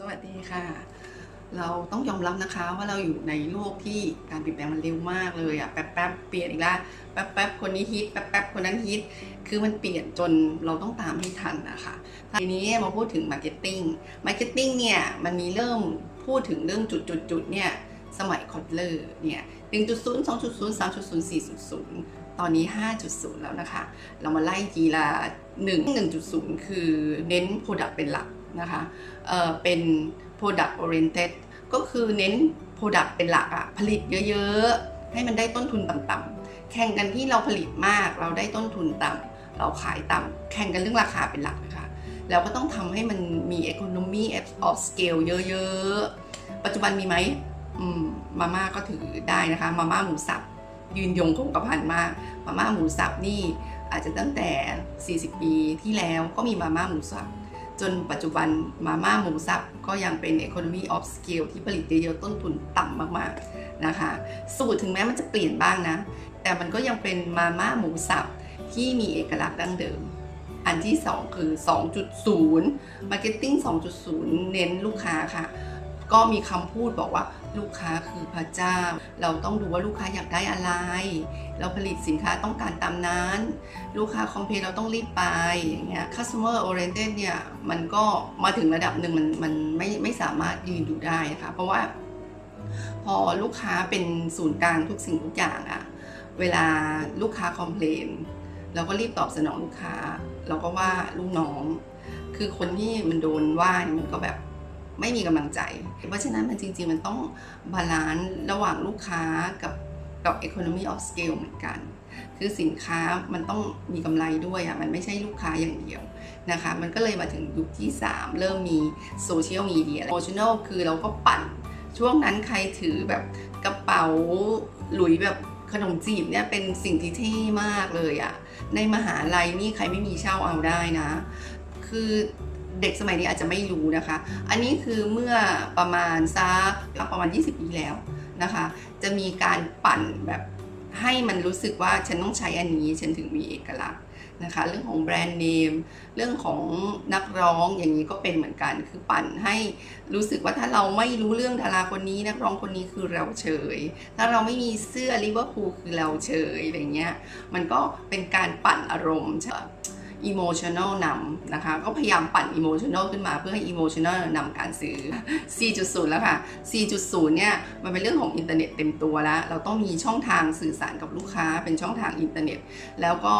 สวัสดีค่ะ เราต้องยอมรับนะคะว่าเราอยู่ในโลกที่การเปลี่ยนแปลงมันเร็วมากเลยอะแป๊บแป๊บๆเปลี่ยนอีกแล้วแป๊บแป๊บๆคนนี้ฮิตแป๊บแป๊บๆคนนั้นฮิตคือมันเปลี่ยนจนเราต้องตามให้ทันนะคะทีนี้มาพูดถึงมาร์เก็ตติ้งมาร์เก็ตติ้งเนี่ยมันมีเริ่มพูดถึงเรื่องจุดจุดจุดๆๆเนี่ยสมัยคอตเลอร์เนี่ย1.0 2.0 3.0 4.0 ตอนนี้ 5.0 แล้วนะคะ เรามาไล่ทีละ1 1.0 คือเน้น Product เป็นหลัก นะคะเเป็น Product Oriented ก็คือเน้น Product เป็นหลักอะผลิตเยอะๆ ให้มันได้ต้นทุนต่ำๆ แข่งกันที่เราผลิตมากเราได้ต้นทุนต่ำเราขายต่ำแข่งกันเรื่องราคาเป็นหลักนะคะแล้วก็ต้องทำให้มันมี economy of scale เยอะๆ ปัจจุบันมีไหมมาม่าก็ถือได้นะคะมาม่าหมูสับยืนยงคงกระพันมากมาม่าหมูสับนี่อาจจะตั้งแต่ 40 ปีที่แล้วก็มีมาม่าหมูสับ จนปัจจุบันมาม่าหมูสับก็ยังเป็น economy of scale ที่ผลิตเยอะต้นทุนต่ำมากๆนะคะ สูตรถึงแม้มันจะเปลี่ยนบ้างนะ แต่มันก็ยังเป็นมาม่าหมูสับที่มีเอกลักษณ์ดั้งเดิม อันที่ 2 คือ 2.0 Marketing 2.0 เน้นลูกค้าค่ะ ก็มีคำพูดบอกว่าลูกค้าคือพระเจ้า เราต้องดูว่าลูกค้าอยากได้อะไร เราผลิตสินค้าต้องการตามนั้น ลูกค้าคอมเพลเราต้องรีบไปอย่างเงี้ย customer oriented เนี่ยมันก็มาถึงระดับหนึ่งมันมันไม่ไม่สามารถยืนอยู่ได้นะคะเพราะว่า พอลูกค้าเป็นศูนย์กลางทุกสิ่งทุกอย่างอะเวลาลูกค้าคอมเพลนเราก็รีบตอบสนองลูกค้า เราก็ว่าลูกน้อง คือคนที่มันโดนว่ามันก็แบบ ไม่มีกำลังใจ เพราะฉะนั้นมันจริง ๆ มันต้องบาลานซ์ระหว่างลูกค้ากับกับ economy of scale เหมือนกัน คือสินค้ามันต้องมีกำไรด้วยอะ มันไม่ใช่ลูกค้าอย่างเดียวนะคะ มันก็เลยมาถึงยุคที่ 3 เริ่มมีโซเชียลมีเดียโมชั่น a ลคือเราก็ปั่น ช่วงนั้นใครถือแบบกระเป๋าหลุยแบบขนมจีบเนี่ยเป็นสิ่งที่เท่มากเลยอะ ในมหาลัยนี่ใครไม่มีเช่าเอาได้นะ คือ เด็กสมัยนี้อาจจะไม่รู้นะคะ อันนี้คือเมื่อประมาณสักประมาณ 20 ปีแล้วนะคะ จะมีการปั่นแบบให้มันรู้สึกว่าฉันต้องใช้อันนี้ฉันถึงมีเอกลักษณ์นะคะ เรื่องของแบรนด์เนม เรื่องของนักร้องอย่างนี้ก็เป็นเหมือนกัน คือปั่นให้รู้สึกว่าถ้าเราไม่รู้เรื่องดาราคนนี้ นักร้องคนนี้คือเราเฉย ถ้าเราไม่มีเสื้อลิเวอร์พูลคือเราเฉยอะไรเงี้ย มันก็เป็นการปั่นอารมณ์ อิโมชัน a ลนำนะคะ ก็พยายามปั่นอิโมชัน a ลขึ้นมาเพื่อให้อิโมชัน a ลนำการซื้อ 4.0 แล้วค่ะ 4.0 เนี่ย มันเป็นเรื่องของอินเทอร์เน็ตเต็มตัวแล้ว เราต้องมีช่องทางสื่อสารกับลูกค้าเป็นช่องทางอินเทอร์เน็ต แล้วก็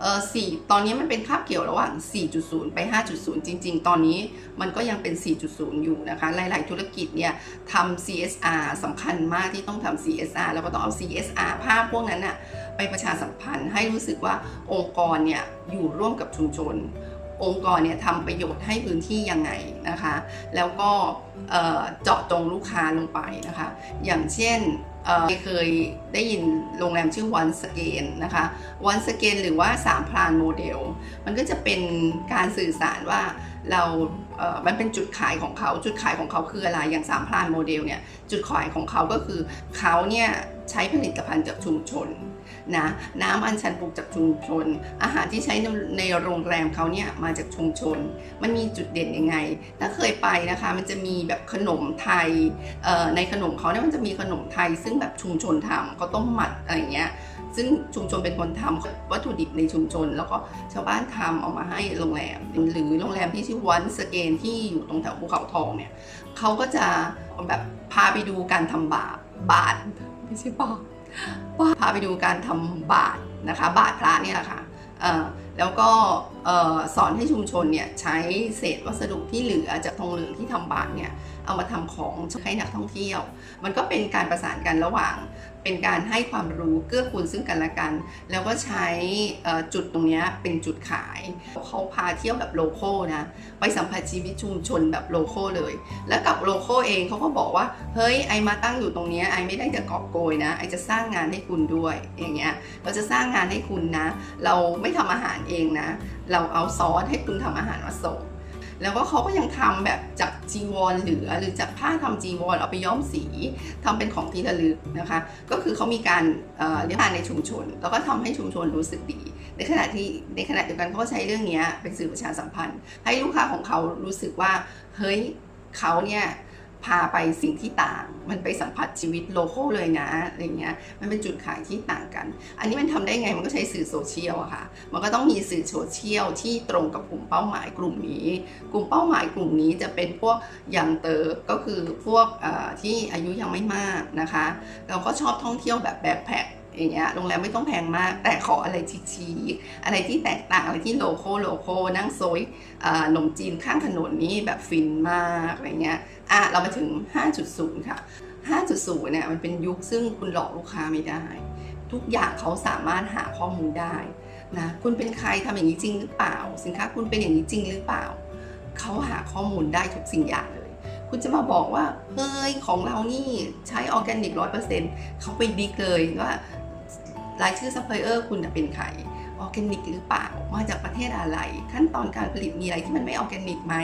เออ4ตอนนี้มันเป็นคาบเกี่ยวระหว่าง 4.0 ไป 5.0 จริง ๆ ตอนนี้มันก็ยังเป็น 4.0 อยู่นะคะ หลาย ๆ ธุรกิจเนี่ยทำ CSR สำคัญมากที่ต้องทำ CSR แล้วก็ต้องเอา CSR ภาพพวกนั้นอะ ไปประชาสัมพันธ์ให้รู้สึกว่าองค์กรเนี่ยอยู่ร่วมกับชุมชน องค์กรเนี่ยทำประโยชน์ให้พื้นที่ยังไงนะคะ แล้วก็เจาะจงลูกค้าลงไปนะคะ อย่างเช่นเเคยได้ยินโรงแรมชื่อวันสเกนนะคะวันสเกนหรือว่าสามพรานโมเดล มันก็จะเป็นการสื่อสารว่าเราเอ่อมันเป็นจุดขายของเขา จุดขายของเขาคืออะไร อย่างสามพรานโมเดลเนี่ย จุดขายของเขาก็คือเขาเนี่ยใช้ผลิตภัณฑ์จากชุมชน นะน้ำอัญชันปลูกจากชุมชน อาหารที่ใช้ในโรงแรมเขาเนี่ยมาจากชุมชน มันมีจุดเด่นยังไงถ้าเคยไปนะคะ มันจะมีแบบขนมไทยในขนมเขาเนี่ยมันจะมีขนมไทย ซึ่งแบบชุมชนทำเขาต้มหมัดอะไรเงี้ยซึ่งชุมชนเป็นคนทำวัตถุดิบในชุมชน แล้วก็ชาวบ้านทำเอามาให้โรงแรม หรือโรงแรมที่ชื่อวันสเกนที่อยู่ตรงแถวภูเขาทองเนี่ยเขาก็จะแบบพาไปดูการทำบาบาทไม่ใช่บา ว่าพาไปดูการทำบาตรนะคะ บาตรพระเนี่ยแหละค่ะเอ่อ แล้วก็สอนให้ชุมชนเนี่ยใช้เศษวัสดุที่เหลือจากทองเหลืองที่ทำบาตรเนี่ยเอามาทำของให้นักท่องเที่ยว มันก็เป็นการประสานกันระหว่าง เป็นการให้ความรู้เกื้อกูลซึ่งกันและกัน แล้วก็ใช้จุดตรงนี้เป็นจุดขายเขาพาเที่ยวแบบโลโก้นะไปสัมผัสชีวิตชุมชนแบบโลโก้เลย แล้วกับโลโก้เองเขาก็บอกว่าเฮ้ยไอมาตั้งอยู่ตรงนี้ไอไม่ได้จะกอบโกยนะไอจะสร้างงานให้คุณด้วยอย่างเงี้ยเราจะสร้างงานให้คุณนะ เราไม่ทำอาหารเองนะ เราเอาซอสให้คุณทำอาหารมาส่ง แล้วก็เขาก็ยังทำแบบจากจีวรเหลือหรือจากผ้าทำจีวรเอาไปย้อมสีทำเป็นของที่ระลึกนะคะ ก็คือเขามีการเลี้ยงานในชุมชน แล้วก็ทำให้ชุมชนรู้สึกดี ในขณะที่ในขณะเดียวกันเขาก็ใช้เรื่องนี้เป็นสื่อประชาสัมพันธ์ ให้ลูกค้าของเขารู้สึกว่าเฮ้ยเขาเนี่ย พาไปสิ่งที่ต่าง มันไปสัมผัสชีวิตโลโก้เลยนะอะไรเงี้ย มันเป็นจุดขายที่ต่างกัน อันนี้มันทำได้ไงมันก็ใช้สื่อโซเชียลอะค่ะ มันก็ต้องมีสื่อโซเชียลที่ตรงกับกลุ่มเป้าหมายกลุ่มนี้ กลุ่มเป้าหมายกลุ่มนี้จะเป็นพวกยังเตอร์ก็คือพวกที่อายุยังไม่มากนะคะ เราก็ชอบท่องเที่ยวแบบแบ็คแพค อย่างเงี้ยโรงแรมไม่ต้องแพงมาก แต่ขออะไรชีๆอะไรที่แตกต่างอะไรที่โลโก้โลโก้นั่งโซยขนมจีนข้างถนนนี่แบบฟินมากอะไรเงี้ยอะเรามาถึง 5.0 ค่ะ 5.0 เนี่ยมันเป็นยุคซึ่งคุณหลอกลูกค้าไม่ได้ ทุกอย่างเขาสามารถหาข้อมูลได้นะคุณเป็นใครทำอย่างนี้จริงหรือเปล่า สินค้าคุณเป็นอย่างนี้จริงหรือเปล่าเขาหาข้อมูลได้ทุกสิ่งอย่างเลย คุณจะมาบอกว่าเฮ้ยของเรานี่ใช้ออร์แกนิกร้อยเปอร์เซ็นต์เขาไปดิกเลยว่า รายชื่อซัพพลายเออร์คุณเป็นใครออร์แกนิกหรือเปล่า มาจากประเทศอะไร ขั้นตอนการผลิตมีอะไรที่มันไม่ออร์แกนิกไหม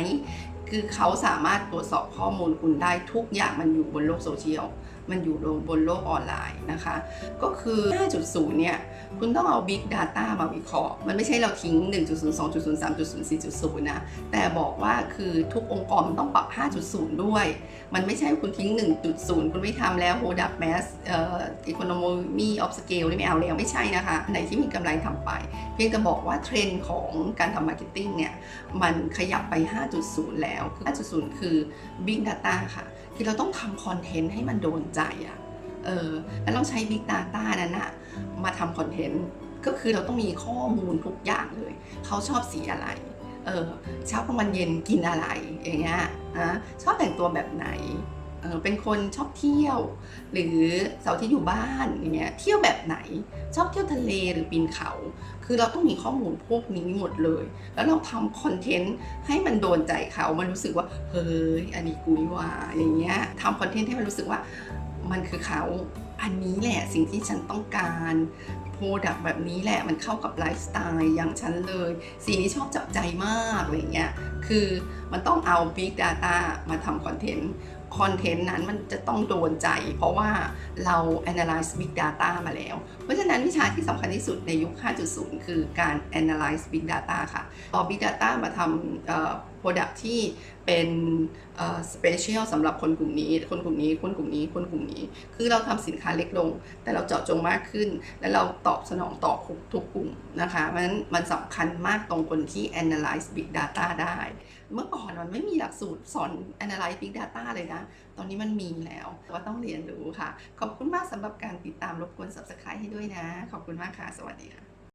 คือเขาสามารถตรวจสอบข้อมูลคุณได้ทุกอย่างมันอยู่บนโลกโซเชียล มันอยู่บนโลกออนไลน์นะคะ ก็คือ 5.0 เนี่ย คุณต้องเอา Big Data มาวิเคราะห์ มันไม่ใช่เราทิ้ง 1.0 2.0 3.0 4.0 นะ แต่บอกว่าคือทุกองค์กรมันต้องปรับ 5.0 ด้วย มันไม่ใช่คุณทิ้ง 1.0 คุณไม่ทำแล้ว Product Mass เอ่อ Economy of Scale นี่ไม่เอาแล้วไม่ใช่นะคะ ไหนที่มีกำไรทำไป เพียงแต่บอกว่าเทรนด์ของการทำมาร์เก็ตติ้งเนี่ย มันขยับไป 5.0 แล้ว 5.0 คือ Big Data ค่ะ คือเราต้องทำคอนเทนต์ให้มันโดนใจอะเออ แล้วเราใช้ Big Data นั้นอะ มาทำคอนเทนต์ก็คือเราต้องมีข้อมูลทุกอย่างเลย เขาชอบสีอะไร เออเช้ากลางวันเย็นกินอะไรอย่างเงี้ยนะชอบแต่งตัวแบบไหนเออเป็นคนชอบเที่ยว หรือเสาร์ที่อยู่บ้านอย่างเงี้ยเที่ยวแบบไหน ชอบเที่ยวทะเลหรือปีนเขา คือเราต้องมีข้อมูลพวกนี้หมดเลย แล้วเราทำคอนเทนต์ให้มันโดนใจเขามันรู้สึกว่า เฮ้ยอันนี้กูว่าอย่างเงี้ยทำคอนเทนต์ให้มันรู้สึกว่ามันคือเขา อันนี้แหละสิ่งที่ฉันต้องการโปรดักแบบนี้แหละมันเข้ากับไลฟ์สไตล์อย่างฉันเลย สีนี้ชอบจับใจมากอะไรเงี้ยคือมันต้องเอา Big Data มาทำคอนเทนต์คอนเทนต์นั้นมันจะต้องโดนใจ เพราะว่าเรา analyze big data มาแล้ว เพราะฉะนั้นวิชาที่สำคัญที่สุดในยุค 5.0 คือการ analyze big data ค่ะเอา big data มาทำ product ที่เป็นเอ่อ special สำหรับคนกลุ่มนี้ คนกลุ่มนี้ คนกลุ่มนี้ คนกลุ่มนี้ คือเราทำสินค้าเล็กลง แต่เราเจาะจงมากขึ้น และเราตอบสนองต่อทุกกลุ่มนะคะ เพราะฉะนั้นมันสำคัญมากตรงคนที่ analyze big data ได้ เมื่อก่อนมันไม่มีหลักสูตรสอน analyze big data เลยนะ ตอนนี้มันมีแล้วก็ต้องเรียนรู้ค่ะ ขอบคุณมากสำหรับการติดตามรบกวน subscribe ให้ด้วยนะ ขอบคุณมากค่ะ สวัสดีค่ะ